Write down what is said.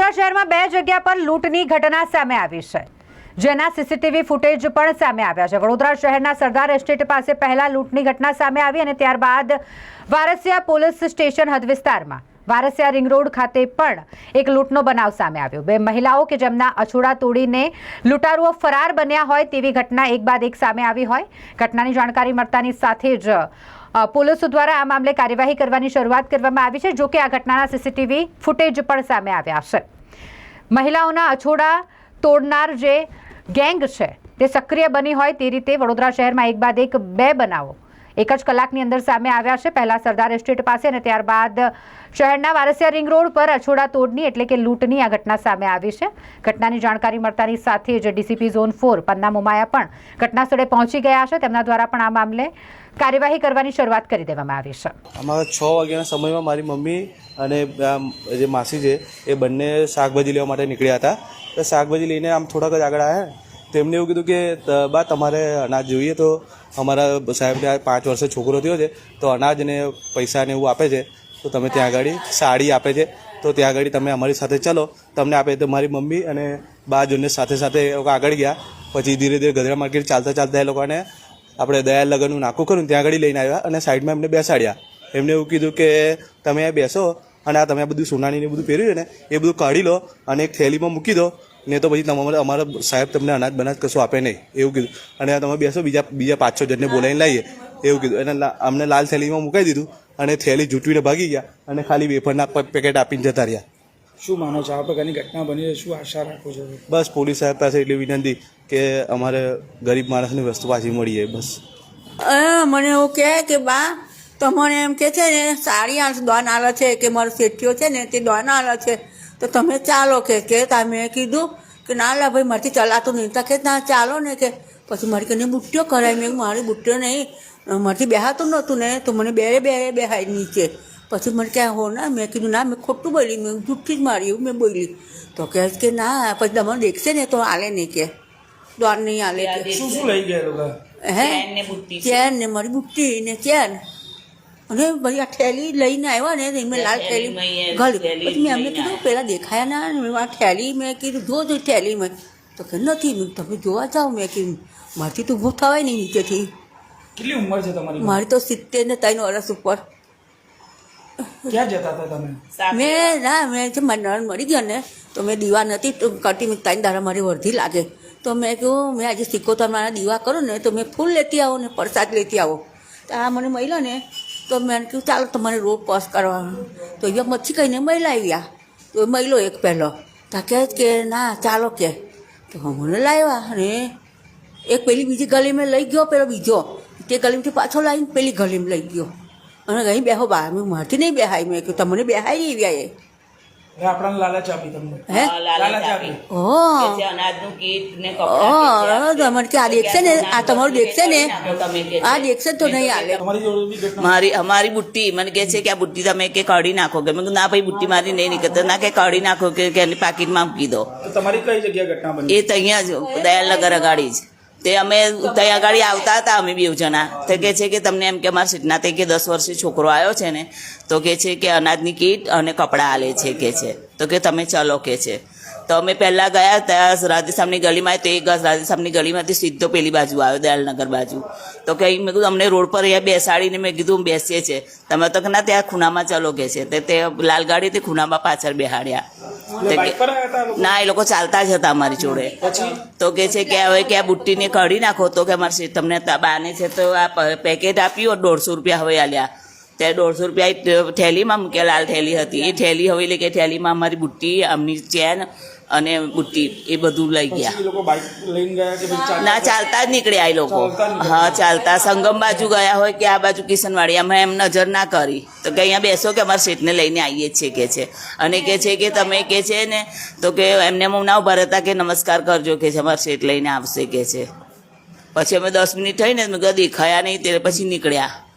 શહેરમાં બે જગ્યા પર લૂંટની ઘટના સામે આવી છે. જેના સીસીટીવી ફૂટેજ પણ સામે આવ્યા છે. વડોદરા શહેરના સરદાર એસ્ટેટ પાસે પહેલા લૂંટની ઘટના સામે આવી અને ત્યારબાદ વારસિયા પોલીસ સ્ટેશન હદ વિસ્તારમાં. વારસિયા રિંગ રોડ ખાતે પણ એક લૂંટનો બનાવ સામે આવ્યો. બે મહિલાઓ કે જેમના અછોડા તોડીને લૂંટારુઓ ફરાર બન્યા હોય તેવી ઘટના એક બાદ એક સામે આવી હોય. ઘટનાની જાણકારી મળતાની સાથે જ પોલીસ દ્વારા આ મામલે કાર્યવાહી કરવાની શરૂઆત કરવામાં આવી છે જોકે આ ઘટનાના સીસીટીવી ફૂટેજ પણ સામે આવ્યા છે. મહિલાઓના અછોડા તોડનાર જે ગેંગ છે, તે સક્રિય બની હોય તે રીતે વડોદરા શહેરમાં એક બાદ એક બે બનાવો એક જ કલાકની અંદર સામે આવ્યા છે. પહેલા સરદાર એસ્ટેટ પાસે અને ત્યારબાદ શહેરના વારસિયા રિંગ રોડ પર અછોડા તોડની એટલે કે લૂંટની આ ઘટના સામે આવી છે. ઘટનાની જાણકારી મળતાની સાથે જ DCP zone four Panna Momaya પણ ઘટના સ્થળે પહોંચી ગયા છે. તેમના દ્વારા પણ આ મામલે કાર્યવાહી કરવાની શરૂઆત કરી દેવામાં આવી છે. અમારા છ વાગ્યાના સમયમાં મારી મમ્મી અને જે માસી છે, એ બંને શાકભાજી લેવા માટે નીકળ્યા હતા. તો શાકભાજી લઈને આમ થોડાક જ આગળ આવ્યા તેમને એવું કીધું કે બા, તમારે અનાજ જોઈએ તો અમારા સાહેબને આ પાંચ વર્ષે છોકરો થયો છે, તો અનાજ ને પૈસા ને એવું આપે છે, તો તમે ત્યાં આગળ સાડી આપે છે, તો ત્યાં આગળ તમે અમારી સાથે ચલો, તમને આપે તો મારી મમ્મી અને બા જોને સાથે સાથે એ લોકો આગળ ગયા, પછી ધીરે ધીરે ગધરા માર્કેટ ચાલતા ચાલતા એ લોકોને આપણે દયાલ લગનનું નાખું કર્યું ત્યાં આગળ લઈને આવ્યા અને સાઈડમાં એમને બેસાડ્યા. એમને એવું કીધું કે, તમે બેસો અને આ તમે આ બધું સોનાની બધું પહેર્યું છે ને, એ બધું કાઢી લો અને એક થેલીમાં મૂકી દો ને તો પછી તમારે અમારા સાહેબ તમને અનાજ બનાજ કશું આપે નહીં. એવું કીધું. અને તમે બેસો બીજા બીજા પાંચ છ જણને બોલાવીને લાવીએ. એવું કીધું. એને અમને લાલ થેલીમાં મુકાઈ દીધું અને થેલી જૂટવીને ભાગી ગયા અને ખાલી વેફરના પેકેટ આપીને જતા રહ્યા. શું માનો છો? આ પ્રકારની ઘટના બની છે. શું આશા રાખો છો? બસ પોલીસ સાહેબ પાસે એટલી વિનંતી કે અમારે ગરીબ માણસની વસ્તુ પાછી મળી જાય. બસ. મને એવું કહે કે બા તમને એમ કે છે ને સાડી આ દોન આવે છે કે મારો શેઠિયો છે ને તે દોન આવે છે. તો તમે ચાલો કે કે તમે કીધું કે ના લા ભાઈ મારથી ચલાતું નહીં. તો કે ના ચાલો ને કે. પછી મારી કને બુટ્ટીઓ કરાવી. મેં મારી બુટ્ટીઓ નહીં. મારથી બેહાતું નહોતું ને. તો મને બે બે બેહાય નીચે. પછી મને ક્યાં હો ના? મેં કીધું ના મેં ખોટું બોલી. મેં જૂઠી જ મારી એવું મેં બોલી. તો કહે કે ના પછી તમને દેખશે ને તો આલે નહીં કે. દ્વાર નહીં આલે કે. શું શું લઈ ગયા હે? ચેન ને મારી બુટ્ટી ને ચેન. અને ભાઈ આ થેલી લઈને આવ્યા ને મેં લાલ થેલી ગળી. પછી મેં એમને કીધું પેલા દેખાયા ના મેં આ થેલી મેં કીધું જો જો થેલી મેં તો કે નથી. મેં તમે જોવા જાઓ. મેં કીધું મારથી તો ઊભું થવાય નહીં નીચેથી. કેટલી ઉંમર છે તમારી મારી તો સિત્તેર ને ત્રણ વર્ષ ઉપર. ક્યાં જતા હતા તમે? મેં ના મેં જે મારી નળ મરી ગયો ને તો મેં દીવા નથી તો કરતી મેં ત્રણ દાડા મારી વર્ધી લાગે. તો મેં કહ્યું મેં આજે સિક્કો તમારા દીવા કરો ને તો મેં ફૂલ લેતી આવો ને પ્રસાદ લેતી આવો. તો આ મને મળ્યો ને તો મેં કહ્યું ચાલો તમારે રોડ પાસ કરવાનો તો અહીંયા મચ્છી કહીને મહિલા આવ્યા. તો મહિલો એક પહેલો. તા કહે કે, ના, ચાલો કે. તો મને લાવ્યા અને એક પેલી બીજી ગલીમાં લઈ ગયો, પેલો બીજો. તે ગલીમાંથી પાછો લાવીને પેલી ગલીમાં લઈ ગયો. અને અહીં બેહો બા મેં મારથી નહીં બેહાય. મેં કહ્યું તમને બેહાય નહીં આવ્યા એ આપણાને લાલચ આપી તમને. લાલચ આપી. ઓહ અનાજનું કીટ ને ઓહ કે આ દેખશે ને આ તમારું દેખશે ને. આ દેખશે તો નહીં ઘટના મારી અમારી બુટ્ટી મને કહે છે કે આ બુટ્ટી તમે કે કાઢી નાખો. કે મેં ના ભાઈ બુટ્ટી મારી નહીં નીકળતો. ના કે કાઢી નાખો કે કે એની પાકીટમાં મૂકી દો. તમારી કઈ જગ્યા ઘટના બની? એ તો અહીંયા જ દયાલનગર અગાડી જ. તે અમે ત્યાં આગળ આવતા હતા, અમે બે જણા. તો કે છે કે તમને એમ કે અમારા સીટના તે કે દસ વર્ષથી છોકરો આવ્યો છે ને, તો કે છે કે અનાજની કીટ અને કપડાં આલે છે, કે છે. તો કે તમે ચલો, કે છે. તો અમે પહેલાં ગયા ત્યાં રાધેશ્યામની ગલીમાં તો એ રાધેશ્યામની ગલીમાંથી સીધો પેલી બાજુ આવ્યો દયાલનગર બાજુ. તો કે મેં કીધું અમને રોડ પર અહીંયા બેસાડીને મેં કીધું બેસીએ છે તમે તો કે ના ત્યાં ખૂણામાં ચલો કે છે. તે તે ખૂનામાં તે ખૂણામાં પાછળ બેહાડ્યા. હતા? ના એ લોકો ચાલતા જ હતા અમારી જોડે. તો કે છે કે હવે કે આ બુટ્ટીને કાઢી નાખો. તો કે અમારે તમને બાને છે તો આ પેકેટ આપ્યું દોઢસો રૂપિયા હવે આલ્યા. ત્યારે દોઢસો રૂપિયા થેલીમાં મૂક્યા લાલ થેલી હતી. એ થેલી હવે એટલે કે થેલીમાં અમારી બુટ્ટી આમની ચેન અને બુટ્ટી એ બધું લઈ ગયા. ના ચાલતા? જ નીકળ્યા એ લોકો. હા ચાલતા. સંગમ બાજુ ગયા હોય કે આ બાજુ કિશનવાડી અમે એમ નજર ના કરી. તો કે અહીંયા બેસો કે અમારા શેઠને લઈને આવીએ છીએ કે છે. અને કે છે કે તમે કે છે ને તો કે એમને હું ના ઊભા રહેતા કે નમસ્કાર કરજો કે છે અમારા શેઠ લઈને આવશે કે છે. પછી અમે દસ મિનિટ થઈને દેખાયા નહીં તે પછી નીકળ્યા.